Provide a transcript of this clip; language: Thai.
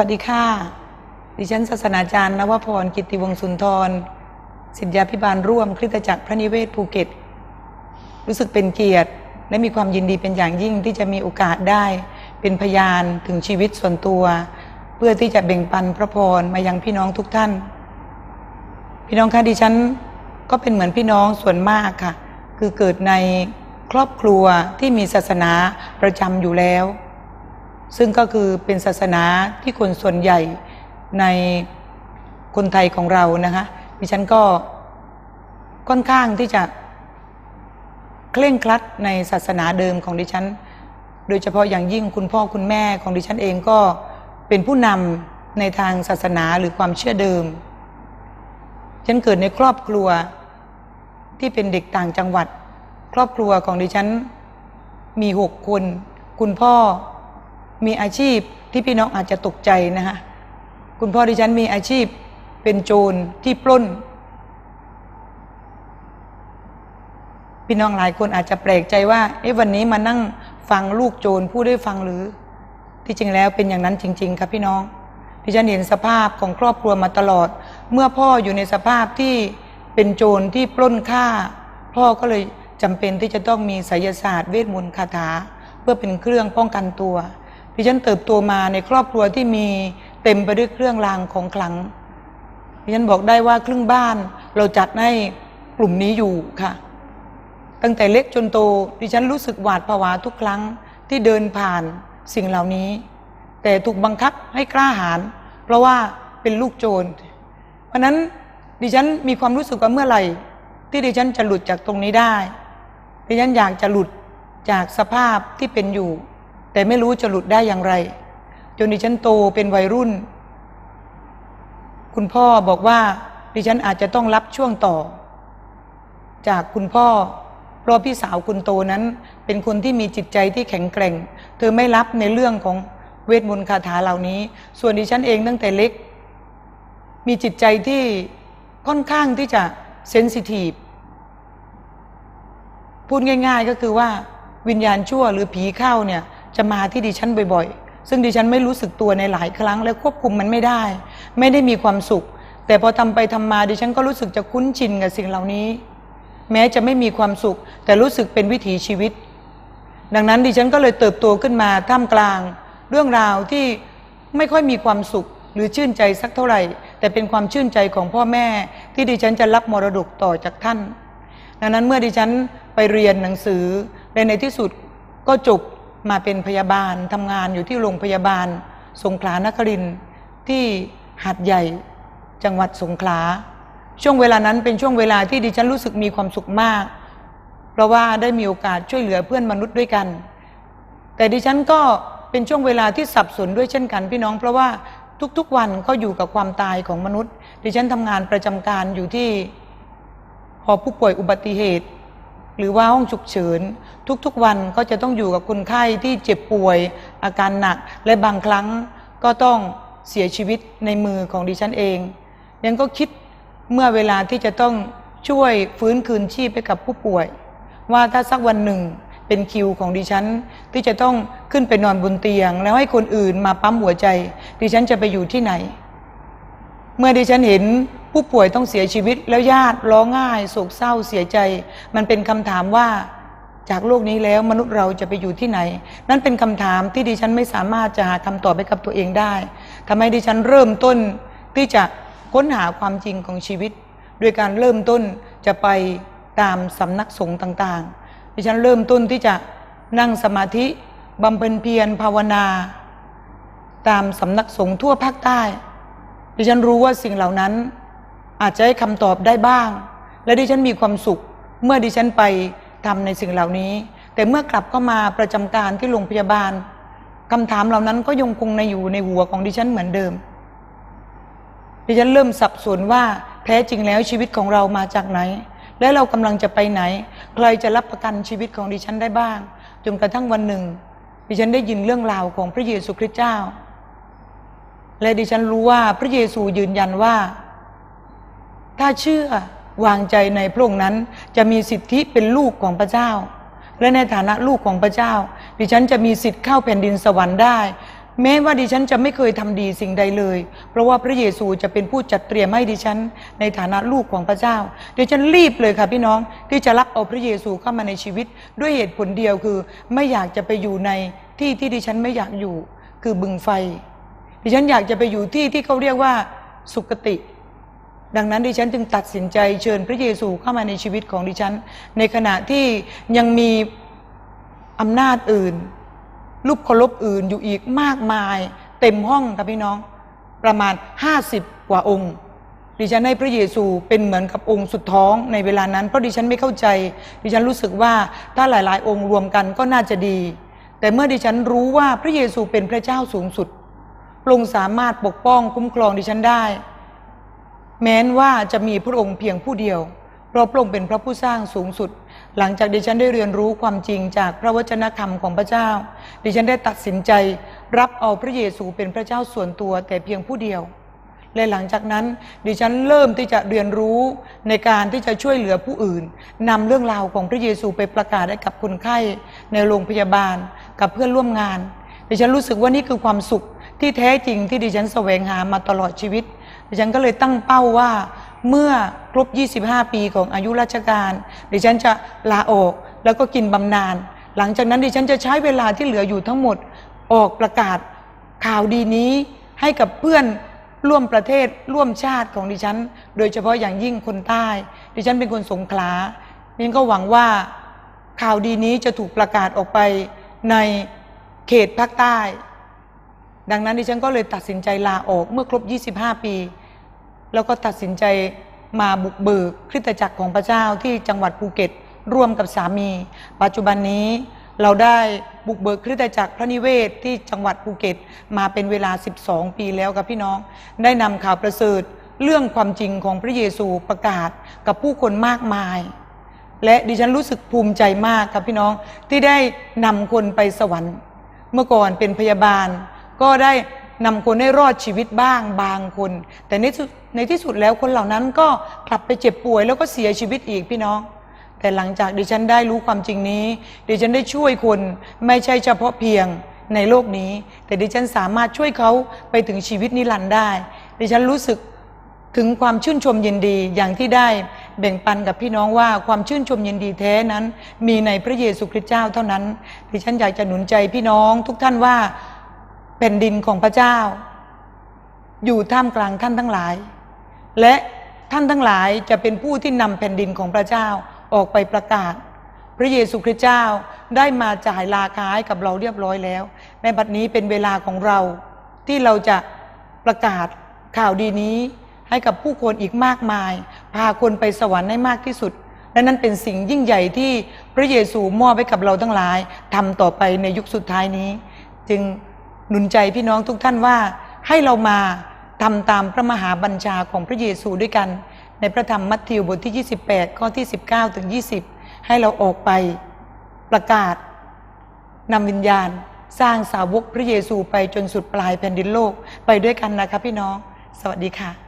สวัสดีค่ะ ดิฉันศาสนาจารย์นวพรกิติวงศุนทร สิทธยาพิบาลร่วมคริสตจักรพระนิเวศภูเก็ต รู้สึกเป็นเกียรติ และมีความยินดีเป็นอย่างยิ่งที่จะมีโอกาสได้เป็นพยานถึงชีวิตส่วนตัว เพื่อที่จะแบ่งปันพระพรมายังพี่น้องทุกท่าน พี่น้องคะดิฉันก็เป็นเหมือนพี่น้องส่วนมากค่ะ คือเกิดในครอบครัวที่มีศาสนาประจำอยู่แล้ว ซึ่งก็คือเป็นศาสนาที่คนส่วนใหญ่ในคนไทยของเรานะคะดิฉันก็ค่อนข้างที่จะเคร่งครัดในศาสนาเดิมของดิฉัน โดยเฉพาะอย่างยิ่งคุณพ่อคุณแม่ของดิฉันเองก็เป็นผู้นำในทางศาสนาหรือความเชื่อเดิม ฉันเกิดในครอบครัวที่เป็นเด็กต่างจังหวัด ครอบครัวของดิฉันมีหกคน คุณพ่อ มีอาชีพที่พี่น้องอาจจะตกใจนะคะคุณพ่อดิฉันมีอาชีพเป็นโจรที่ปล้น พี่น้องหลายคนอาจจะแปลกใจว่าเอ๊ะวันนี้มานั่งฟังลูกโจรพูดได้ฟังหรือ ที่จริงแล้วเป็นอย่างนั้นจริง ๆ ครับพี่น้องดิฉันเห็นสภาพของครอบครัวมาตลอด เมื่อพ่ออยู่ในสภาพที่เป็นโจรที่ปล้นฆ่า พ่อก็เลยจำเป็นที่จะต้องมีไสยศาสตร์เวทมนต์คาถา เพื่อเป็นเครื่องป้องกันตัว ดิฉันเติบโตมาในครอบครัวที่มีเต็มไปด้วยเครื่องรางของขลังดิฉันบอกได้ว่าครึ่งบ้านเราจัดให้กลุ่มนี้อยู่ค่ะ ตั้งแต่เล็กจนโตดิฉันรู้สึกหวาดผวาทุกครั้งที่เดินผ่านสิ่งเหล่านี้ แต่ถูกบังคับให้กล้าหาญเพราะว่าเป็นลูกโจร เพราะนั้นดิฉันมีความรู้สึกว่าเมื่อไหร่ ที่ดิฉันจะหลุดจากตรงนี้ได้ดิฉันอยากจะหลุดจากสภาพที่เป็นอยู่ แต่ไม่รู้จะหลุดได้อย่างไร จนดิฉันโตเป็นวัยรุ่น คุณพ่อบอกว่าดิฉันอาจจะต้องรับช่วงต่อ จากคุณพ่อ เพราะพี่สาวคุณโตนั้น เป็นคนที่มีจิตใจที่แข็งแกร่ง เธอไม่รับในเรื่องของเวทมนต์คาถาเหล่านี้ ส่วนดิฉันเองตั้งแต่เล็ก มีจิตใจที่ค่อนข้างที่จะเซนซิทีฟพูดง่าย ๆ ก็คือว่าวิญญาณชั่วหรือผีเข้าเนี่ย จะมาที่ดิฉันบ่อยๆ ซึ่งดิฉันไม่รู้สึกตัวในหลายครั้งและควบคุมมันไม่ได้ ไม่ได้มีความสุข แต่พอทำไปทำมาดิฉันก็รู้สึกจะคุ้นชินกับสิ่งเหล่านี้ แม้จะไม่มีความสุข แต่รู้สึกเป็นวิถีชีวิต ดังนั้นดิฉันก็เลยเติบโตขึ้นมาท่ามกลาง เรื่องราวที่ไม่ค่อยมีความสุขหรือชื่นใจสักเท่าไหร่ แต่เป็นความชื่นใจของพ่อแม่ ที่ดิฉันจะรับมรดกต่อจากท่าน ดังนั้นเมื่อดิฉันไปเรียนหนังสือและในที่สุดก็จบ มาเป็นพยาบาลทำงานอยู่ที่โรงพยาบาล สงขลานครินที่หัดใหญ่ จังหวัดสงขลา ช่วงเวลานั้นเป็นช่วงเวลาที่ดิฉันรู้สึกมีความสุขมาก เพราะว่าได้มีโอกาสช่วยเหลือเพื่อนมนุษย์ด้วยกัน แต่ดิฉันก็เป็นช่วงเวลาที่สับสนด้วยเช่นกันพี่น้อง เพราะว่าทุกๆวันก็อยู่กับความตายของมนุษย์ ดิฉันทำงานประจำการอยู่ที่หอผู้ป่วยอุบัติเหตุ หรือว่าห้องฉุกเฉินทุกๆวันก็จะต้องอยู่กับคนไข้ที่เจ็บป่วย อาการหนักและบางครั้งก็ต้องเสียชีวิตในมือของดิฉันเองยังก็คิดเมื่อเวลาที่จะต้องช่วยฟื้นคืนชีพให้กับผู้ป่วย ว่าถ้าสักวันหนึ่งเป็นคิวของดิฉัน ที่จะต้องขึ้นไปนอนบนเตียง แล้วให้คนอื่นมาปั๊มหัวใจ ดิฉันจะไปอยู่ที่ไหน เมื่อดิฉันเห็น ผู้ป่วยต้องเสียชีวิตแล้วญาติร้องไห้โศกเศร้าเสียใจ มันเป็นคำถามว่าจากโลกนี้แล้วมนุษย์เราจะไปอยู่ที่ไหน นั่นเป็นคำถามที่ดิฉันไม่สามารถจะหาคำตอบให้กับตัวเองได้ทำให้ดิฉันเริ่มต้นที่จะค้นหาความจริงของชีวิต โดยการเริ่มต้นจะไปตามสำนักสงฆ์ต่างๆ ดิฉันเริ่มต้นที่จะนั่งสมาธิบำเพ็ญเพียรภาวนา ตามสำนักสงฆ์ทั่วภาคใต้ ดิฉันรู้ว่าสิ่งเหล่านั้น อาจจะให้คำตอบได้บ้าง และดิฉันมีความสุข เมื่อดิฉันไปทำในสิ่งเหล่านี้ แต่เมื่อกลับเข้ามาประจำการที่โรงพยาบาลคำถามเหล่านั้นก็ยังคงในอยู่ในหัวของดิฉันเหมือนเดิม ดิฉันเริ่มสับสนว่าแท้จริงแล้วชีวิตของเรามาจากไหน และเรากำลังจะไปไหน ใครจะรับประกันชีวิตของดิฉันได้บ้าง จนกระทั่งวันหนึ่ง ดิฉันได้ยินเรื่องราวของพระเยซูคริสต์เจ้า และดิฉันรู้ว่าพระเยซูยืนยันว่า ถ้าเชื่อวางใจในพระองค์นั้น จะมีสิทธิเป็นลูกของพระเจ้า และในฐานะลูกของพระเจ้า ดิฉันจะมีสิทธิ์เข้าแผ่นดินสวรรค์ได้ แม้ว่าดิฉันจะไม่เคยทำดีสิ่งใดเลย เพราะว่าพระเยซูจะเป็นผู้จัดเตรียมให้ดิฉัน ในฐานะลูกของพระเจ้าดิฉันรีบเลยค่ะพี่น้องที่จะรับเอาพระเยซูเข้ามาในชีวิต ด้วยเหตุผลเดียวคือ ไม่อยากจะไปอยู่ในที่ที่ดิฉันไม่อยากอยู่ คือบึงไฟ ดิฉันอยากจะไปอยู่ที่ที่เขาเรียกว่าสุคติ ดังนั้นดิฉันจึงตัดสินใจเชิญพระเยซูเข้ามาในชีวิตของดิฉัน ในขณะที่ยังมีอำนาจอื่น รูปเคารพอื่นอยู่อีกมากมาย เต็มห้องครับพี่น้อง ประมาณ 50 กว่าองค์ ดิฉันให้พระเยซูเป็นเหมือนกับองค์สุดท้องในเวลานั้น เพราะดิฉันไม่เข้าใจ ดิฉันรู้สึกว่าถ้าหลาย ๆ องค์รวมกันก็น่าจะดี แต่เมื่อดิฉันรู้ว่าพระเยซูเป็นพระเจ้าสูงสุดพระองค์สามารถปกป้องคุ้มครองดิฉันได้ แม้นว่าจะมีพระองค์เพียงผู้เดียว เพราะพระองค์เป็นพระผู้สร้างสูงสุด หลังจากดิฉันได้เรียนรู้ความจริงจากพระวจนะคำของพระเจ้า ดิฉันได้ตัดสินใจรับเอาพระเยซูเป็นพระเจ้าส่วนตัวแต่เพียงผู้เดียว และหลังจากนั้น ดิฉันเริ่มที่จะเรียนรู้ในการที่จะช่วยเหลือผู้อื่นนำเรื่องราวของพระเยซูไปประกาศให้กับคนไข้ในโรงพยาบาลกับเพื่อนร่วมงาน ดิฉันรู้สึกว่านี่คือความสุขที่แท้จริงที่ดิฉันแสวงหามาตลอดชีวิต ดิฉันก็เลยตั้งเป้าว่าเมื่อครบ 25 ปีของอายุราชการ ดิฉันจะลาออกแล้วก็กินบำนาญหลังจากนั้นดิฉันจะใช้เวลาที่เหลืออยู่ทั้งหมดออกประกาศข่าวดีนี้ให้กับเพื่อนร่วมประเทศร่วมชาติของดิฉัน โดยเฉพาะอย่างยิ่งคนใต้ ดิฉันเป็นคนสงขลาดิฉันก็หวังว่าข่าวดีนี้จะถูกประกาศออกไปในเขตภาคใต้ ดังนั้นดิฉันก็เลยตัดสินใจลาออกเมื่อครบ 25 ปี แล้วก็ตัดสินใจมาบุกเบิกคริสตจักรของพระเจ้าที่จังหวัดภูเก็ต ร่วมกับสามี ปัจจุบันนี้เราได้บุกเบิกคริสตจักรพระนิเวศที่จังหวัดภูเก็ต มาเป็นเวลา 12 ปีแล้วครับพี่น้อง ได้นำข่าวประเสริฐเรื่องความจริงของพระเยซูประกาศกับผู้คนมากมาย และดิฉันรู้สึกภูมิใจมากครับพี่น้องที่ได้นำคนไปสวรรค์ เมื่อก่อนเป็นพยาบาลก็ได้ นำคนให้รอดชีวิตบ้างบางคน แต่ในที่สุดในที่สุดแล้วคนเหล่านั้นก็กลับไปเจ็บป่วยแล้วก็เสียชีวิตอีกพี่น้อง แต่หลังจากดิฉันได้รู้ความจริงนี้ ดิฉันได้ช่วยคนไม่ใช่เฉพาะเพียงในโลกนี้ แต่ดิฉันสามารถช่วยเขาไปถึงชีวิตนิรันดร์ได้ ดิฉันรู้สึกถึงความชื่นชมยินดีอย่างที่ได้แบ่งปันกับพี่น้องว่าความชื่นชมยินดีแท้นั้น มีในพระเยซูคริสต์เจ้าเท่านั้นดิฉันอยากจะหนุนใจพี่น้องทุกท่านว่า แผ่นดินของพระเจ้า อยู่ท่ามกลางท่านทั้งหลาย และท่านทั้งหลายจะเป็นผู้ที่นำแผ่นดินของพระเจ้าออกไปประกาศ พระเยซูคริสต์เจ้าได้มาจ่ายราคาให้กับเราเรียบร้อยแล้ว ในบัดนี้เป็นเวลาของเราที่เราจะประกาศข่าวดีนี้ให้กับผู้คนอีกมากมาย พาคนไปสวรรค์ให้มากที่สุดและนั่นเป็นสิ่งยิ่งใหญ่ที่พระเยซูมอบให้กับเราทั้งหลายทำต่อไปในยุคสุดท้ายนี้ จึง หนุนใจพี่น้องทุกท่านว่าให้เรามาทำตามพระมหาบัญชาของพระเยซูด้วยกัน ในพระธรรมมัทธิวบทที่ 28 ข้อที่ 19 ถึง 20 ให้เราออกไปประกาศนำวิญญาณสร้างสาวกพระเยซูไปจนสุดปลายแผ่นดินโลกไปด้วยกันนะคะพี่น้อง สวัสดีค่ะ